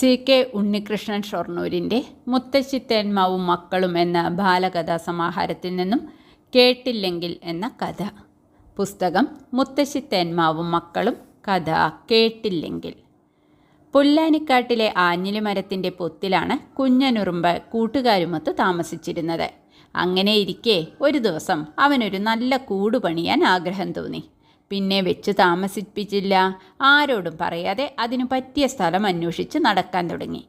C K Unnikrishnan ഷൊർണൂരിന്റെ മുത്തശ്ശിത്തേന്മാവും മക്കളും എന്ന ബാലകഥാ സമാഹാരത്തിൽ നിന്നും കേട്ടില്ലെങ്കിൽ എന്ന കഥ. പുസ്തകം മുത്തശ്ശിത്തേന്മാവും മക്കളും കഥ കേട്ടില്ലെങ്കിൽ. പുല്ലാനിക്കാട്ടിലെ ആഞ്ഞിലിമരത്തിന്റെ പൊത്തിലാണ് കുഞ്ഞനുറുമ്പ് കൂട്ടുകാരുമൊത്ത് താമസിച്ചിരുന്നത്. അങ്ങനെയിരിക്കെ ഒരു ദിവസം അവനൊരു നല്ല കൂട് പണിയാൻ ആഗ്രഹം തോന്നി. പിന്നെ വെച്ച് താമസിപ്പിച്ചില്ല. ആരോടും പറയാതെ അതിനു പറ്റിയ സ്ഥലം അന്വേഷിച്ച് നടക്കാൻ തുടങ്ങി.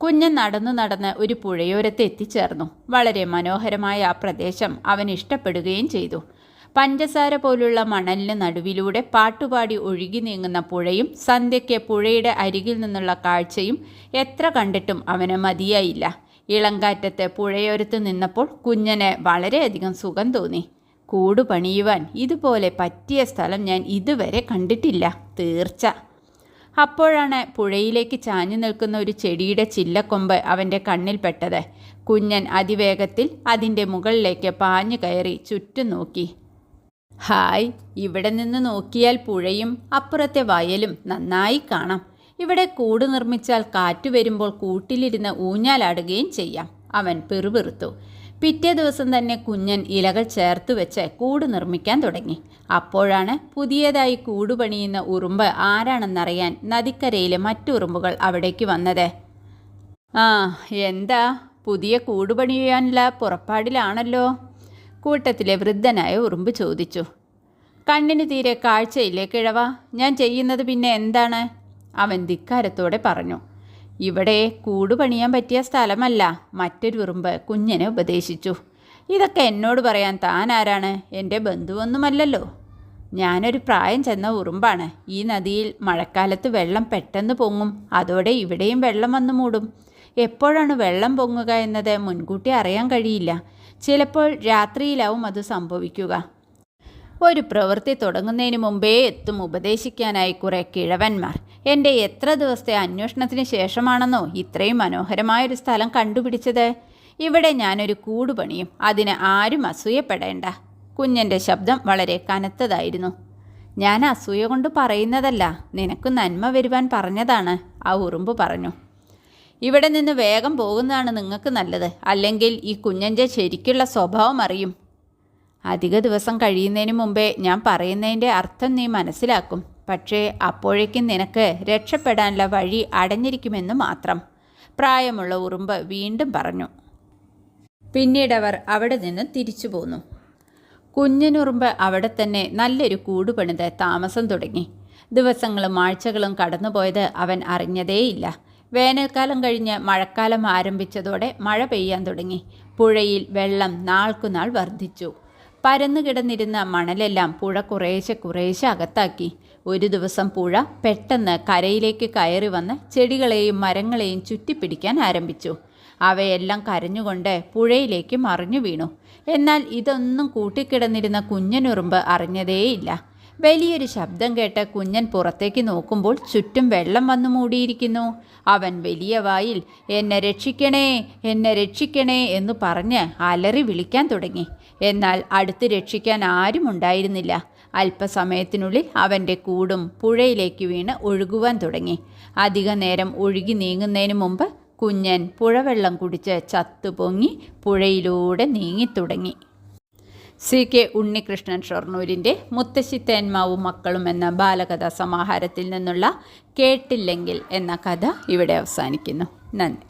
കുഞ്ഞൻ നടന്നു നടന്ന് ഒരു പുഴയോരത്ത് എത്തിച്ചേർന്നു. വളരെ മനോഹരമായ ആ പ്രദേശം അവൻ ഇഷ്ടപ്പെടുകയും ചെയ്തു. പഞ്ചസാര പോലുള്ള മണലിന് നടുവിലൂടെ പാട്ടുപാടി ഒഴുകി നീങ്ങുന്ന പുഴയും സന്ധ്യയ്ക്ക് പുഴയുടെ അരികിൽ നിന്നുള്ള കാഴ്ചയും എത്ര കണ്ടിട്ടും അവന് മതിയായില്ല. ഇളങ്കാറ്റത്ത് പുഴയോരത്ത് നിന്നപ്പോൾ കുഞ്ഞന് വളരെയധികം സുഖം തോന്നി. കൂട് പണിയുവാൻ ഇതുപോലെ പറ്റിയ സ്ഥലം ഞാൻ ഇതുവരെ കണ്ടിട്ടില്ല. തീർച്ച. അപ്പോഴാണ് പുഴയിലേക്ക് ചാഞ്ഞു നിൽക്കുന്ന ഒരു ചെടിയുടെ ചില്ലക്കൊമ്പ് അവന്റെ കണ്ണിൽപ്പെട്ടത് കുഞ്ഞൻ അതിവേഗത്തിൽ അതിന്റെ മുകളിലേക്ക് പാഞ്ഞു കയറി ചുറ്റും നോക്കി ഹായ് ഇവിടെ നിന്ന് നോക്കിയാൽ പുഴയും അപ്പുറത്തെ വയലും നന്നായി കാണാം. ഇവിടെ കൂട് നിർമ്മിച്ചാൽ കാറ്റ് വരുമ്പോൾ കൂട്ടിലിരുന്ന് ഊഞ്ഞാലാടുകയും ചെയ്യാം. അവൻ പിറുപിറുത്തു. പിറ്റേ ദിവസം തന്നെ കുഞ്ഞൻ ഇലകൾ ചേർത്ത് വെച്ച് കൂട് നിർമ്മിക്കാൻ തുടങ്ങി. അപ്പോഴാണ് പുതിയതായി കൂട് പണിയുന്ന ഉറുമ്പ് ആരാണെന്നറിയാൻ നദിക്കരയിലെ മറ്റു ഉറുമ്പുകൾ അവിടേക്ക് വന്നത്. ആ എന്താ? പുതിയ കൂട് പണിയാനുള്ള പുറപ്പാടിലാണല്ലോ? കൂട്ടത്തിലെ വൃദ്ധനായ ഉറുമ്പ് ചോദിച്ചു. കണ്ണിന് തീരെ കാഴ്ചയില്ലേ കിഴവ? ഞാൻ ചെയ്യുന്നത് പിന്നെ എന്താണ്? അവൻ ധിക്കാരത്തോടെ പറഞ്ഞു. ഇവിടെ കൂട് പണിയാൻ പറ്റിയ സ്ഥലമല്ല. മറ്റൊരു ഉറുമ്പ് കുഞ്ഞിനെ ഉപദേശിച്ചു. ഇതൊക്കെ എന്നോട് പറയാൻ താൻ ആരാണ്? എന്റെ ബന്ധുവൊന്നുമല്ലല്ലോ. ഞാനൊരു പ്രായം ചെന്ന ഉറുമ്പാണ്. ഈ നദിയിൽ മഴക്കാലത്ത് വെള്ളം പെട്ടെന്ന് പൊങ്ങും. അതോടെ ഇവിടെയും വെള്ളം വന്നു മൂടും. എപ്പോഴാണ് വെള്ളം പൊങ്ങുക എന്നത് മുൻകൂട്ടി അറിയാൻ കഴിയില്ല. ചിലപ്പോൾ രാത്രിയിലാവും അത് സംഭവിക്കുക. ഒരു പ്രവൃത്തി തുടങ്ങുന്നതിന് മുമ്പേ എത്തും. ഉപദേശിക്കാനായി കുറേ കിഴവന്മാർ. എന്റെ എത്ര ദിവസത്തെ അന്വേഷണത്തിന് ശേഷമാണെന്നോ ഇത്രയും മനോഹരമായൊരു സ്ഥലം കണ്ടുപിടിച്ചത്? ഇവിടെ ഞാനൊരു കൂട് പണിയും അതിന് ആരും അസൂയപ്പെടേണ്ട. കുഞ്ഞന്റെ ശബ്ദം വളരെ കനത്തതായിരുന്നു. ഞാൻ അസൂയ കൊണ്ട് പറയുന്നതല്ല നിനക്ക് നന്മ വരുവാൻ പറഞ്ഞതാണ് ആ ഉറുമ്പ് പറഞ്ഞു. ഇവിടെ നിന്ന് വേഗം പോകുന്നതാണ് നിങ്ങൾക്ക് നല്ലത് അല്ലെങ്കിൽ ഈ കുഞ്ഞന്റെ ശരിക്കുള്ള സ്വഭാവം അറിയും. അധിക ദിവസം കഴിയുന്നതിന് മുമ്പേ ഞാൻ പറയുന്നതിന്റെ അർത്ഥം നീ മനസ്സിലാക്കും. പക്ഷേ അപ്പോഴേക്കും നിനക്ക് രക്ഷപ്പെടാനുള്ള വഴി അടഞ്ഞിരിക്കുമെന്ന് മാത്രം. പ്രായമുള്ള ഉറുമ്പ് വീണ്ടും പറഞ്ഞു. പിന്നീട് അവർ അവിടെ നിന്ന് തിരിച്ചു പോന്നു. കുഞ്ഞനുറുമ്പ് അവിടെ തന്നെ നല്ലൊരു കൂട് പണിത് താമസം തുടങ്ങി. ദിവസങ്ങളും ആഴ്ചകളും കടന്നുപോയത് അവൻ അറിഞ്ഞതേയില്ല. വേനൽക്കാലം കഴിഞ്ഞ് മഴക്കാലം ആരംഭിച്ചതോടെ മഴ പെയ്യാൻ തുടങ്ങി. പുഴയിൽ വെള്ളം നാൾക്കുനാൾ വർദ്ധിച്ചു. പരന്നു കിടന്നിരുന്ന മണലെല്ലാം പുഴ കുറേശ്ശെ കുറേശ്ശെ അകത്താക്കി. ഒരു ദിവസം പുഴ പെട്ടെന്ന് കരയിലേക്ക് കയറി വന്ന് ചെടികളെയും മരങ്ങളെയും ചുറ്റിപ്പിടിക്കാൻ ആരംഭിച്ചു. അവയെല്ലാം കരഞ്ഞുകൊണ്ട് പുഴയിലേക്ക് മറിഞ്ഞു വീണു. എന്നാൽ ഇതൊന്നും കൂട്ടിക്കിടന്നിരുന്ന കുഞ്ഞനുറുമ്പ് അറിഞ്ഞതേയില്ല. വലിയൊരു ശബ്ദം കേട്ട് കുഞ്ഞൻ പുറത്തേക്ക് നോക്കുമ്പോൾ ചുറ്റും വെള്ളം വന്നു മൂടിയിരിക്കുന്നു. അവൻ വലിയ വായിൽ എന്നെ രക്ഷിക്കണേ എന്നെ രക്ഷിക്കണേ എന്ന് പറഞ്ഞ് അലറി വിളിക്കാൻ തുടങ്ങി. എന്നാൽ അടുത്ത് രക്ഷിക്കാൻ ആരും ഉണ്ടായിരുന്നില്ല. അല്പസമയത്തിനുള്ളിൽ അവന്റെ കൂടും പുഴയിലേക്ക് വീണ് ഒഴുകുവാൻ തുടങ്ങി. അധിക നേരം ഒഴുകി നീങ്ങുന്നതിന് മുമ്പ് കുഞ്ഞൻ പുഴവെള്ളം കുടിച്ച് ചത്തുപൊങ്ങി പുഴയിലൂടെ നീങ്ങിത്തുടങ്ങി. സി. കെ. ഉണ്ണികൃഷ്ണൻ ഷൊർണൂരിന്റെ മുത്തശ്ശി തേന്മാവും മക്കളും എന്ന ബാലകഥാ സമാഹാരത്തിൽ നിന്നുള്ള കേട്ടില്ലെങ്കിൽ എന്ന കഥ ഇവിടെ അവസാനിക്കുന്നു. നന്ദി.